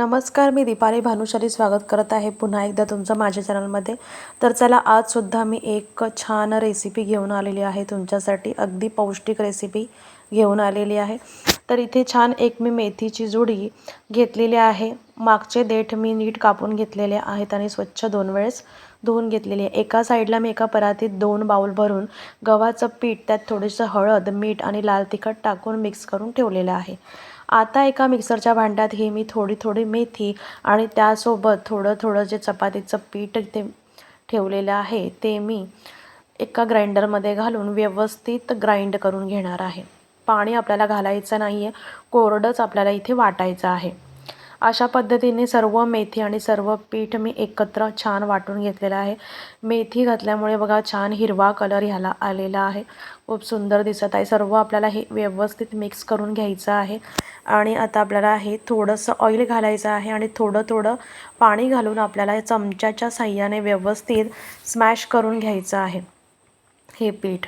नमस्कार मी दीपाली भानुशाली स्वागत करत आहे पुन्हा एकदा तुमचं माझ्या चॅनलमध्ये. तर चला आजसुद्धा मी एक छान रेसिपी घेऊन आलेली आहे. तुमच्यासाठी अगदी पौष्टिक रेसिपी घेऊन आलेली आहे. तर इथे छान एक मी मेथीची जुडी घेतलेली आहे. मागचे देठ मी नीट कापून घेतलेले आहेत आणि स्वच्छ दोन वेळेस धुवून घेतलेली आहे. एका साईडला मी एका परातीत दोन बाऊल भरून गव्हाचं पीठ त्यात थोडंसं हळद मीठ आणि लाल तिखट टाकून मिक्स करून ठेवलेलं आहे. आता एका मिक्सरच्या भांड्यात ही मी थोडी थोडी मेथी आणि त्यासोबत थोडं थोडं जे चपातीचं पीठ ते ठेवलेलं आहे ते मी एका ग्राइंडरमध्ये घालून व्यवस्थित ग्राइंड करून घेणार आहे. पाणी आपल्याला घालायचं नाही आहे कोरडंच आपल्याला इथे वाटायचं आहे. अशा पद्धतीने सर्व मेथी आणि सर्व पीठ मी एकत्र छान वाटून घेतलेलं आहे. मेथी घातल्यामुळे बघा छान हिरवा कलर ह्याला आलेला आहे. खूप सुंदर दिसत आहे. सर्व आपल्याला हे व्यवस्थित मिक्स करून घ्यायचं आहे. आणि आता आपल्याला हे थोडंसं ऑइल घालायचं आहे आणि थोडं थोडं पाणी घालून आपल्याला चमच्याच्या साह्याने व्यवस्थित स्मॅश करून घ्यायचं आहे. हे पीठ.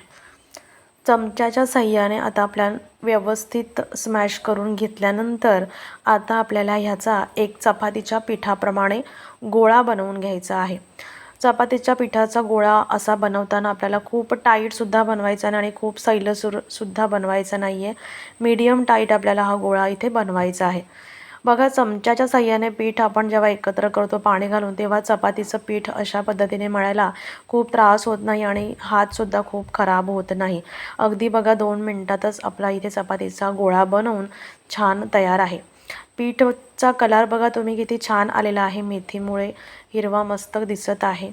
चमच्याच्या साह्याने आता आपल्या व्यवस्थित स्मॅश करून घेतल्यानंतर आता आपल्याला ह्याचा एक चपातीच्या पिठाप्रमाणे गोळा बनवून घ्यायचा आहे. चपातीच्या पिठाचा गोळा असा बनवताना आपल्याला खूप टाईटसुद्धा बनवायचा नाही आणि खूप सैलसुर सुद्धा बनवायचा नाही आहे मीडियम टाईट आपल्याला हा गोळा इथे बनवायचा आहे. बघा चमच्याच्या साह्याने पीठ आपण जेव्हा एकत्र करतो पाणी घालून तेव्हा चपातीचं पीठ अशा पद्धतीने मळायला खूप त्रास होत नाही आणि हातसुद्धा खूप खराब होत नाही. अगदी बघा दोन मिनटातच आपला इथे चपातीचा गोळा बनवून छान तयार आहे. पीठचा कलर बघा तुम्ही किती छान आलेला आहे. मेथीमुळे हिरवा मस्त दिसत आहे.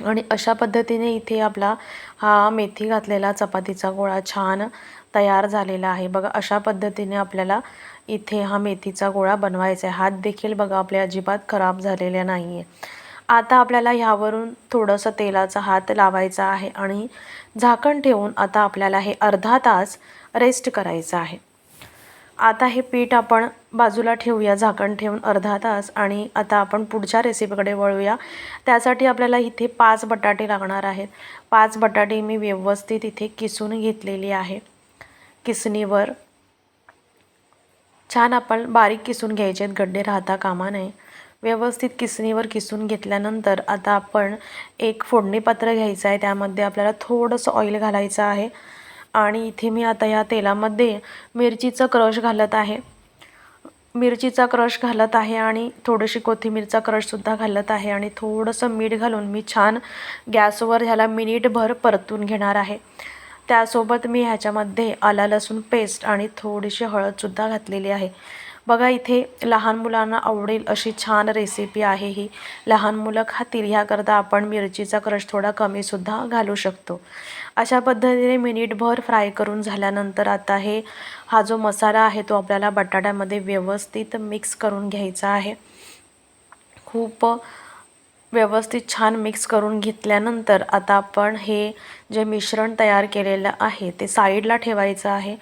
आणि अशा पद्धतीने इथे आपला हा मेथी घातलेला चपातीचा गोळा छान तयार झालेला आहे. बघा अशा पद्धतीने आपल्याला इथे हा मेथीचा गोळा बनवायचा आहे. हात देखील बघा आपले अजिबात खराब झालेले नाही आहे आता आपल्याला ह्यावरून थोडंसं तेलाचा हात लावायचा आहे आणि झाकण ठेवून आता आपल्याला हे अर्धा तास रेस्ट करायचं आहे. आता हे पीठ आपण बाजूला ठेवूया झाकण ठेवून अर्धा तास आणि आता आपण पुढच्या रेसिपीकडे वळूया. त्यासाठी आपल्याला इथे पाच बटाटे लागणार आहेत. पाच बटाटे मी व्यवस्थित इथे किसून घेतलेली आहे. किसणीवर छान आपण बारीक किसून घ्यायचे आहेत गड्डे राहता कामा नये. व्यवस्थित किसणीवर किसून घेतल्यानंतर आता आपण एक फोडणी पात्र घ्यायचं आहे त्यामध्ये आपल्याला थोडंसं ऑइल घालायचं आहे. आणि इथे मी आता या तेलामध्ये मिरचीचं क्रश घालत आहे. मिरचीचा क्रश घालत आहे आणि थोडीशी कोथिंबीरचा क्रशसुद्धा घालत आहे. आणि थोडंसं मीठ घालून मी छान गॅसवर ह्याला मिनिटभर परतून घेणार आहे. त्यासोबत मी ह्याच्यामध्ये आला लसूण पेस्ट आणि थोडीशी हळदसुद्धा घातलेली आहे. बघा इथे लहान मुलांना आवडेल अशी छान रेसिपी आहे ही. लहान मुलं खातील ह्याकरता आपण मिरचीचा क्रश थोडा कमीसुद्धा घालू शकतो. अशा पद्धतीने मिनिटभर फ्राय करून झाल्यानंतर आता हे हा जो मसाला आहे तो आपल्याला बटाट्यामध्ये व्यवस्थित मिक्स करून घ्यायचा आहे. खूप व्यवस्थित छान मिक्स करून घेतल्यानंतर आता आपण हे जे मिश्रण तयार केलेलं आहे ते साईडला ठेवायचं आहे.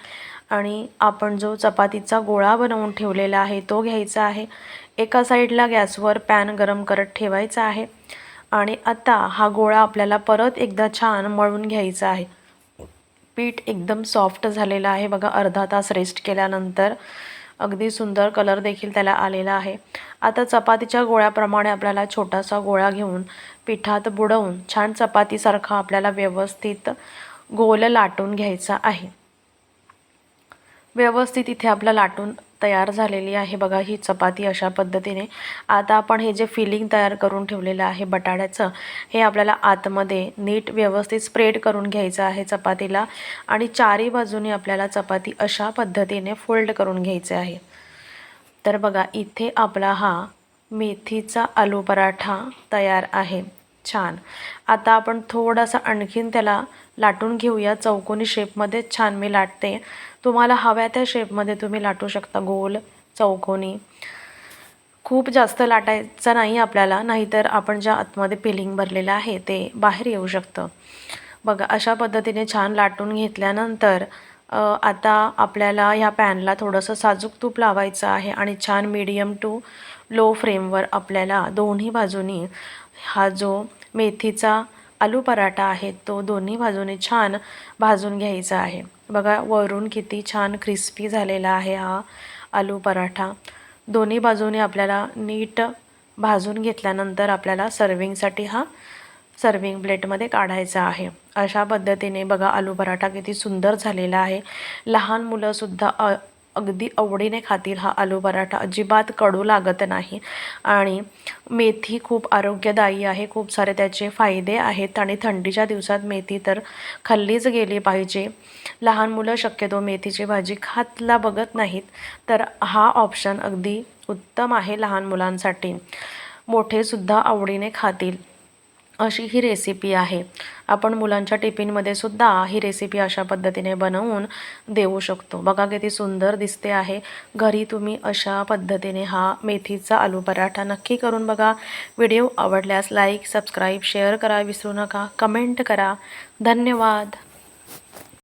आणि आपण जो चपातीचा गोळा बनवून ठेवलेला आहे तो घ्यायचा आहे. एका साईडला गॅसवर पॅन गरम करत ठेवायचा आहे. आणि आता हा गोळा आपल्याला परत एकदा छान मळून घ्यायचा आहे. पीठ एकदम सॉफ्ट झालेलं आहे. बघा अर्धा तास रेस्ट केल्यानंतर अगदी सुंदर कलर देखील त्याला आलेला आहे. आता चपातीच्या गोळ्याप्रमाणे आपल्याला छोटासा गोळा घेऊन पिठात बुडवून छान चपातीसारखा आपल्याला व्यवस्थित गोल लाटून घ्यायचा आहे. व्यवस्थित इथे आपला लाटून तयार झालेली आहे. बघा ही चपाती अशा पद्धतीने आता आपण हे जे फिलिंग तयार करून ठेवलेलं आहे बटाट्याचं हे आपल्याला आतमध्ये नीट व्यवस्थित स्प्रेड करून घ्यायचं आहे चपातीला आणि चारी बाजूने आपल्याला चपाती अशा पद्धतीने फोल्ड करून घ्यायचे आहे. तर बघा इथे आपला हा मेथीचा आलू पराठा तयार आहे. छान. आता आपण थोडासा आणखीन त्याला लाटून घेऊया. चौकोनी शेपमध्ये छान मी लाटते. तुम्हाला हव्या त्या शेपमध्ये तुम्ही लाटू शकता गोल चौकोनी. खूप जास्त लाटायचं नाही आपल्याला नाहीतर आपण ज्या आतमध्ये फिलिंग भरलेलं आहे ते बाहेर येऊ शकतं. बघा अशा पद्धतीने छान लाटून घेतल्यानंतर आता आपल्याला ह्या पॅनला थोडंसं साजूक तूप लावायचं आहे आणि छान मीडियम टू लो फ्लेमवर आपल्याला दोन्ही बाजूनी हा जो मेथीचा आलू पराठा आहे तो दोन्ही बाजूने छान भाजून घ्यायचा आहे. बघा वरून किती छान क्रिस्पी झालेला आहे हा आलू पराठा. दोन्ही बाजूने आपल्याला नीट भाजून घेतल्यानंतर आपल्याला सर्विंगसाठी हा सर्विंग प्लेटमध्ये काढायचा आहे. अशा पद्धतीने बघा आलू पराठा किती सुंदर झालेला आहे. लहान मुलंसुद्धा अगदी आवडीने खातील हा आलू पराठा अजिबात कडू लागत नाही. आणि मेथी खूप आरोग्यदायी आहे खूप सारे त्याचे फायदे आहेत आणि थंडीच्या दिवसात मेथी तर खाल्लीच गेली पाहिजे. लहान मुलं शक्यतो मेथीची भाजी खातला बघत नाहीत तर हा ऑप्शन अगदी उत्तम आहे लहान मुलांसाठी. मोठेसुद्धा आवडीने खातील. अशी ही रेसिपी आहे. आपण मुलांच्या टिफिनमध्ये सुद्धा ही रेसिपी अशा पद्धतीने बनवून देऊ शकतो. बघा किती सुंदर दिसते आहे. घरी तुम्ही अशा पद्धतीने हा मेथीचा आलू पराठा नक्की करून बघा. व्हिडिओ आवडल्यास लाईक सबस्क्राईब शेअर करा. विसरू नका. कमेंट करा. धन्यवाद.